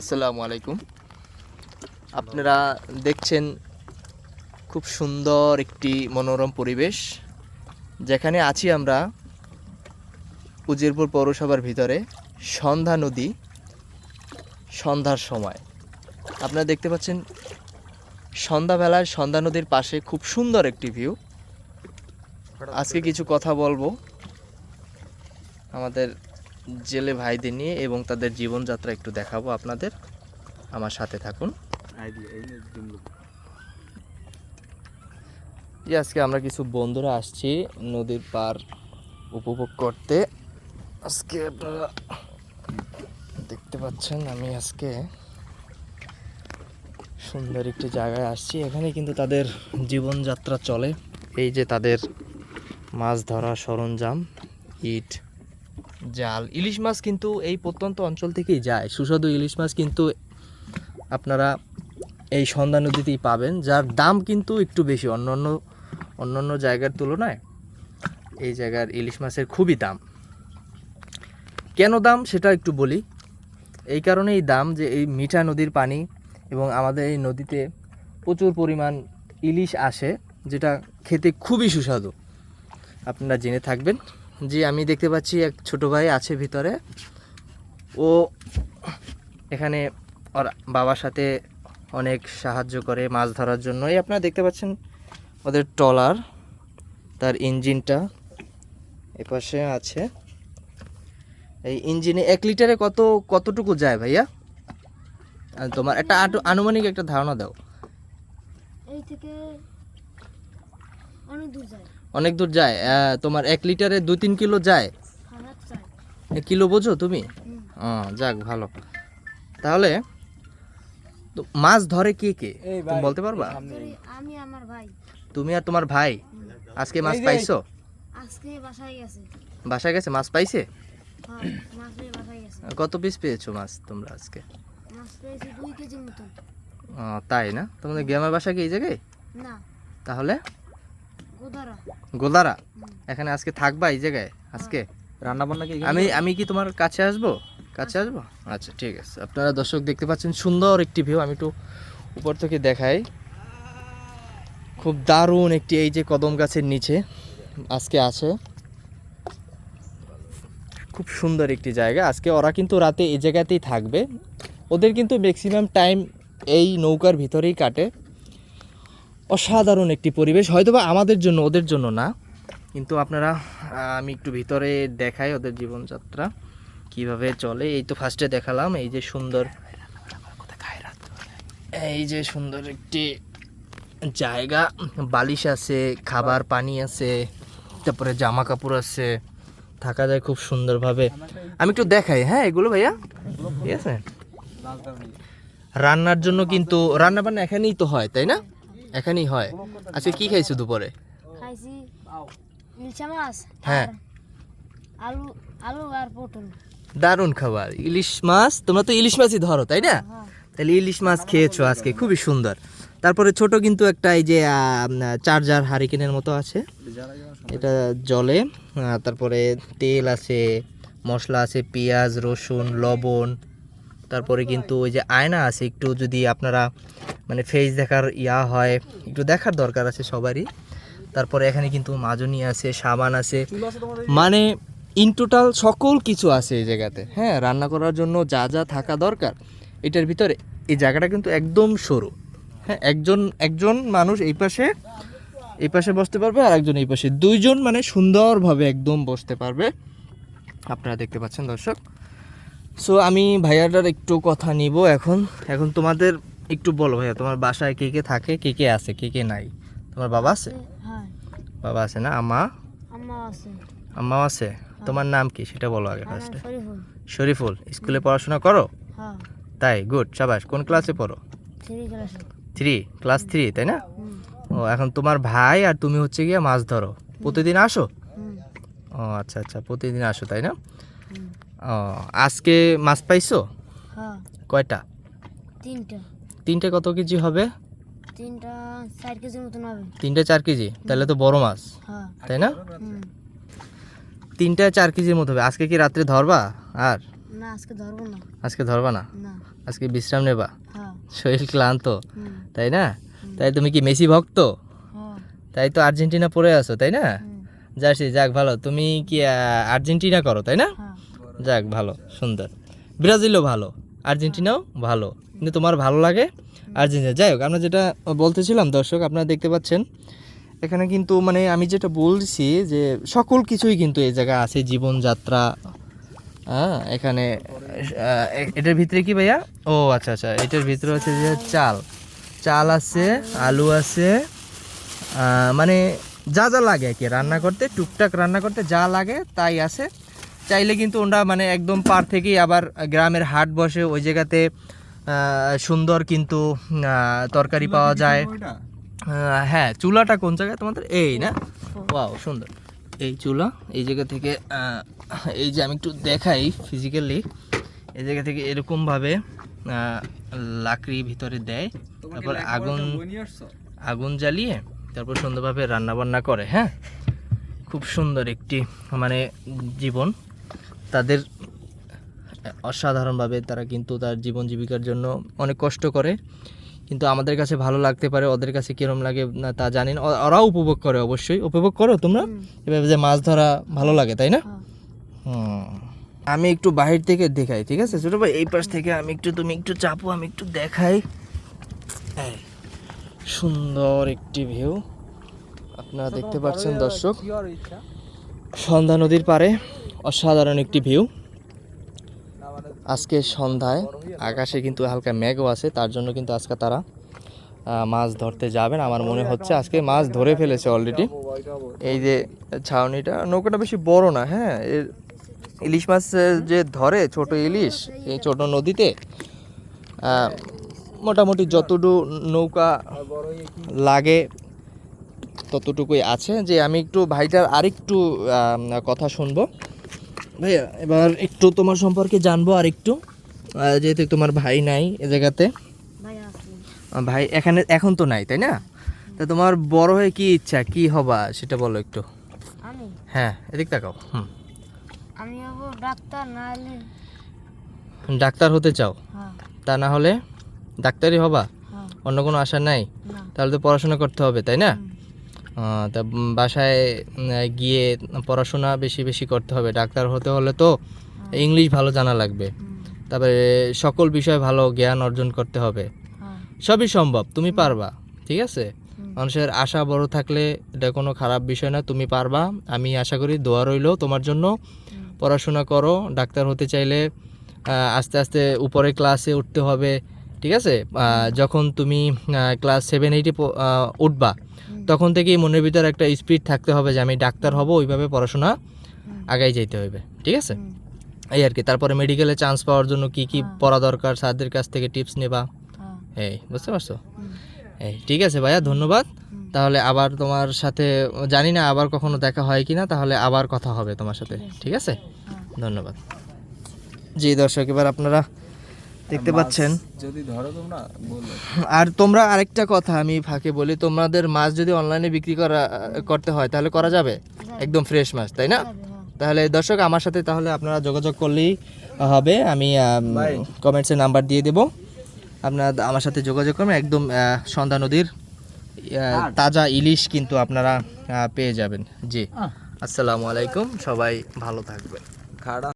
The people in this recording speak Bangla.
আসসালামু আলাইকুম। আপনারা দেখছেন খুব সুন্দর একটি মনোরম পরিবেশ। যেখানে আছি আমরা উজিরপুর পৌরসভার ভিতরে, সন্ধ্যা নদী, সন্ধ্যার সময়। আপনারা দেখতে পাচ্ছেন সন্ধ্যাবেলায় সন্ধ্যা নদীর পাশে খুব সুন্দর একটি ভিউ। আজকে কিছু কথা বলব। আমাদের জেলে ভাইদের নিয়ে এবং তাদের জীবনযাত্রা একটু দেখাবো আপনাদের। আমার সাথে থাকুন। এই আজকে আমরা কিছু বন্ধুরা আসছি নদীর পার উপভোগ করতে। আজকে আপনারা দেখতে পাচ্ছেন আমি আজকে সুন্দর একটি জায়গায় আসছি। এখানে কিন্তু তাদের জীবনযাত্রা চলে। এই যে তাদের মাছ ধরা সরঞ্জাম ইট জাল। ইলিশ মাছ কিন্তু এই প্রত্যন্ত অঞ্চল থেকেই যায়। সুস্বাদু ইলিশ মাছ কিন্তু আপনারা এই সন্ধ্যা নদীতেই পাবেন, যার দাম কিন্তু একটু বেশি। অন্যান্য অন্যান্য জায়গার তুলনায় এই জায়গার ইলিশ মাছের খুবই দাম। কেন দাম সেটা একটু বলি। এই কারণেই দাম যে এই মিঠা নদীর পানি এবং আমাদের এই নদীতে প্রচুর পরিমাণ ইলিশ আসে, যেটা খেতে খুবই সুস্বাদু। আপনারা জেনে থাকবেন। জি, আমি দেখতে পাচ্ছি এক ছোট ভাই আছে ভিতরে। ও এখানে ওর বাবার সাথে অনেক সাহায্য করে মাছ ধরার জন্য। এই আপনারা দেখতে পাচ্ছেন ওদের ট্রলার, তার ইঞ্জিনটা এপাশে আছে। এই ইঞ্জিনে এক লিটারে কত, কতটুকু যায় ভাইয়া? তোমার একটা আনুমানিক একটা ধারণা দাও। এই থেকে অনেক দূর যায়। অনেক দূর যায়। আহ, তোমার এক লিটারে দু তিন কিলো যায়। হাজার চাই এ কিলো বোঝো তুমি? যাক ভালো। তাহলে তো মাছ ধরে কে কে? তুমি বলতে পারবা? আমি আমার ভাই। তুমি আর তোমার ভাই? আজকে মাছ পাইছো? আজকে বাসায় গেছে। বাসায় গেছে? মাছ পাইছে? হ্যাঁ মাছ পেয়ে বাসায় গেছে। কত পিস পেয়েছ মাছ তোমরা আজকে? মাছ পেয়েছি কেজির তাই না? তোমাদের গ্রামের বাসা কি এই জায়গায়? না। তাহলে? গোদারা। এখানে আজকে থাকবা এই জায়গায়? আজকে? রান্না বান্না কি আমি আমি কি তোমার কাছে আসব? কাছে আসব? আচ্ছা ঠিক আছে। আপনারা দর্শক দেখতে পাচ্ছেন সুন্দর একটি ভিউ আমি একটু উপর থেকে দেখাই। খুব দারুণ একটি এই যে কদম গাছের নিচে আজকে আছে। খুব সুন্দর একটি জায়গা। আজকে ওরা কিন্তু রাতে এই জায়গাতেই থাকবে। ওদের কিন্তু ম্যাক্সিমাম টাইম এই নৌকার ভিতরেই কাটে। অসাধারণ একটি পরিবেশ। হয়তোবা আমাদের জন্য, ওদের জন্য না। কিন্তু আপনারা আমি একটু ভিতরে দেখাই ওদের জীবনযাত্রা। কীভাবে চলে, এই তো ফার্স্টে দেখালাম, এই যে সুন্দর, এই যে সুন্দর একটি জায়গা। বালিশ আছে, খাবার, পানি আছে, তারপরে জামা কাপড় আছে। থাকা যায় খুব সুন্দরভাবে। আমি একটু দেখাই হ্যাঁ এগুলো ভাইয়া? ঠিক আছে? রান্নার জন্য কিন্তু রান্না বান্না এখানেই তো হয়, তাই না? এখানেই হয়। আজকে কি খাইছো দুপুরে? খাইছি ইলশা মাছ হ্যাঁ। আলু আলু আর পটল। দারুণ খাবার। ইলিশ মাছ তোমরা তো ইলিশ মাছই ধরো তাই না? হ্যাঁ। তাহলে ইলিশ মাছ খেয়েছো আজকে খুবই সুন্দর। তারপরে ছোট কিন্তু একটা এই যে চার্জার হারিকেনের মতো আছে। এটা জলে তারপরে তেল আছে মশলা আছে পেঁয়াজ রসুন লবণ তারপরে কিন্তু ওই যে আয়না আছে, একটু যদি আপনারা মানে ফেস দেখার ইয়া হয়, একটু দেখার দরকার আছে সবারই। তারপরে এখানে কিন্তু মাজনি আছে, সাবান আছে। মানে ইন টোটাল সকল কিছু আছে এই জায়গাতে। হ্যাঁ রান্না করার জন্য যা যা থাকা দরকার, এটার ভিতরে এই জায়গাটা কিন্তু একদম সরু। হ্যাঁ একজন একজন মানুষ এই পাশে এই পাশে বসতে পারবে আর একজন এই পাশে। দুইজন মানে সুন্দরভাবে একদম বসতে পারবে। আপনারা দেখতে পাচ্ছেন দর্শক। সো আমি ভাইয়াটার একটু কথা নিব এখন। এখন তোমাদের একটু বলো ভাইয়া তোমার বাসায় কে কে থাকে কে কে আছে কে কে নাই? তোমার বাবা আছে? হ্যাঁ। বাবা আছে না? আমা আম্মা আছে। আম্মাও আছে? তোমার নাম কি? সেটা বলো আগে ফার্স্টে শরীফুল। স্কুলে পড়াশোনা করো? হ্যাঁ। তাই? গুড সাবাস। কোন ক্লাসে পড়ো? থ্রি ক্লাস থ্রি তাই না? ও এখন তোমার ভাই আর তুমি হচ্ছে গিয়ে মাছ ধরো। প্রতিদিন আসো? ও আচ্ছা আচ্ছা প্রতিদিন আসো তাই না? ও আজকে মাছ পাইছো? হ্যাঁ। কয়টা? তিনটা। তিনটে কত কেজি হবে? তিনটা চার কেজির মতন হবে। তিনটে চার কেজি? তাহলে তো বড় মাছ। হ্যাঁ। তাই না? তিনটা চার কেজির মতো হবে। আজকে কি রাত্রে ধরবা? আর? না আজকে ধরবো না। আজকে ধরবা না? না। আজকে বিশ্রাম নেবা? হ্যাঁ। শরীর ক্লান্ত। তাই না? তাই তুমি কি মেসি ভক্ত? হ্যাঁ। তাই তো আর্জেন্টিনা পড়ে আছো তাই না? জার্সি যাক ভালো। তুমি কি আর্জেন্টিনা করো তাই না? হ্যাঁ। যাক, ভালো, সুন্দর। ব্রাজিলও ভালো, আর্জেন্টিনাও ভালো, কিন্তু তোমার ভালো লাগে আর্জেন্টিনা। যাই হোক, আমরা যেটা বলতেছিলাম, দর্শক, আপনারা দেখতে পাচ্ছেন, এখানে কিন্তু মানে আমি যেটা বলছি যে সকল কিছুই কিন্তু এই জায়গায় আছে, জীবনযাত্রা হ্যাঁ এখানে এটার ভিতরে কি ভাইয়া? ও আচ্ছা আচ্ছা এটার ভিতরে হচ্ছে যে চাল চাল আছে, আলু আছে মানে যা যা লাগে আর কি, রান্না করতে, টুকটাক রান্না করতে যা লাগে তাই আছে। চাইলে কিন্তু ওরা মানে একদম পার থেকেই আবার গ্রামের হাট বসে ওই জায়গাতে সুন্দর কিন্তু তরকারি পাওয়া যায়। হ্যাঁ চুলাটা কোন জায়গায় তোমাদের? এই না? ওয়াও সুন্দর। এই চুলা এই জায়গা থেকে এই যে আমি একটু দেখাই ফিজিক্যালি এই জায়গা থেকে এরকমভাবে লাকড়ি ভিতরে দেয়। তারপর আগুন আগুন জ্বালিয়ে তারপর সুন্দরভাবে রান্নাবান্না করে হ্যাঁ? খুব সুন্দর একটি মানে জীবন। তাদের অসাধারণভাবে তারা কিন্তু তার জীবন জীবিকার জন্য অনেক কষ্ট করে। কিন্তু আমাদের কাছে ভালো লাগতে পারে ওদের কাছে কীরকম লাগে না তা জানি না। ওরাও উপভোগ করে অবশ্যই। উপভোগ করো তোমরা। এভাবে যে মাছ ধরা ভালো লাগে তাই না? হ্যাঁ। হুম। আমি একটু বাহির থেকে দেখাই ঠিক আছে? ছোট ভাই এই পাশ থেকে আমি একটু তুমি একটু চাপো আমি একটু দেখাই। সুন্দর একটি ভিউ। আপনারা দেখতে পাচ্ছেন দর্শক। সন্ধ্যা নদীর পারে অসাধারণ একটি ভিউ। আজকে সন্ধ্যায় আকাশে কিন্তু হালকা মেঘও আছে, তার জন্য কিন্তু আজকে তারা মাছ ধরতে যাবেন। আমার মনে হচ্ছে আজকে মাছ ধরে ফেলেছে অলরেডি এই যে ছাউনিটা, নৌকাটা বেশি বড় না হ্যাঁ? ইলিশ মাছ যে ধরে, ছোট ইলিশ, এই ছোট নদীতে মোটামুটি যতটুকু নৌকা লাগে, ততটুকুই আছে। যে আমি একটু ভাইটার আরেকটু কথা শুনব। ভাইয়া এবার একটু তোমার সম্পর্কে জানব আর একটু। যেহেতু তোমার ভাই নাই এ জায়গাতে। ভাই ভাই এখানে এখন তো নাই তাই না? তা তোমার বড় হয়ে কি ইচ্ছা কি হবা সেটা বলো একটু। আমি? হ্যাঁ এদিক তাকাও হুম। আমি হব ডাক্তার না হলে ডাক্তার হতে চাও? হ্যাঁ। তা না হলে ডাক্তারই হবা? হ্যাঁ। অন্য কোনো আশা নাই? তাহলে তো পড়াশোনা করতে হবে তাই না? তা বাসায় গিয়ে পড়াশোনা বেশি বেশি করতে হবে। ডাক্তার হতে হলে তো ইংলিশ ভালো জানা লাগবে। তারপরে সকল বিষয়ে ভালো জ্ঞান অর্জন করতে হবে। হ্যাঁ। সবই সম্ভব তুমি পারবা ঠিক আছে? মানুষের আশা বড় থাকলে এটা কোনো খারাপ বিষয় না তুমি পারবা। আমি আশা করি দোয়া রইল তোমার জন্য। পড়াশোনা করো ডাক্তার হতে চাইলে আস্তে আস্তে উপরে ক্লাসে উঠতে হবে ঠিক আছে? যখন তুমি ক্লাস সেভেন এইটে উঠবা তখন থেকেই মনের ভিতর একটা স্পিড থাকতে হবে যে আমি ডাক্তার হব ওইভাবে পড়াশোনা আগাই যেতে হবে ঠিক আছে? এই আর কি তারপরে মেডিকেলে চান্স পাওয়ার জন্য কি কি। পড়া দরকার স্যারদের কাছ থেকে টিপস নেবা। হ্যাঁ, এই বুঝতে পারছ? এই ঠিক আছে ভাইয়া ধন্যবাদ। তাহলে আবার তোমার সাথে জানি না আবার কখনো দেখা হয় কি না তাহলে আবার কথা হবে তোমার সাথে ঠিক আছে। ধন্যবাদ। জি দর্শক এবার আপনারা দেখতে পাচ্ছেন? যদি ধরো তোমরা আর তোমরা আরেকটা কথা আমি ফাঁকে বলি তোমাদের মাছ যদি অনলাইনে বিক্রি করা করতে হয় তাহলে করা যাবে? একদম ফ্রেশ মাছ তাই না? হ্যাঁ। তাহলে দর্শক আমার সাথে তাহলে আপনারা যোগাযোগ করলেই হবে। আমি। কমেন্টসে নাম্বার দিয়ে দেব। আপনারা আমার সাথে যোগাযোগ করবেন। একদম সন্ধ্যা নদীর তাজা ইলিশ কিন্তু আপনারা পেয়ে যাবেন। জি। আসসালামু আলাইকুম। সবাই ভালো থাকবেন। খাড়া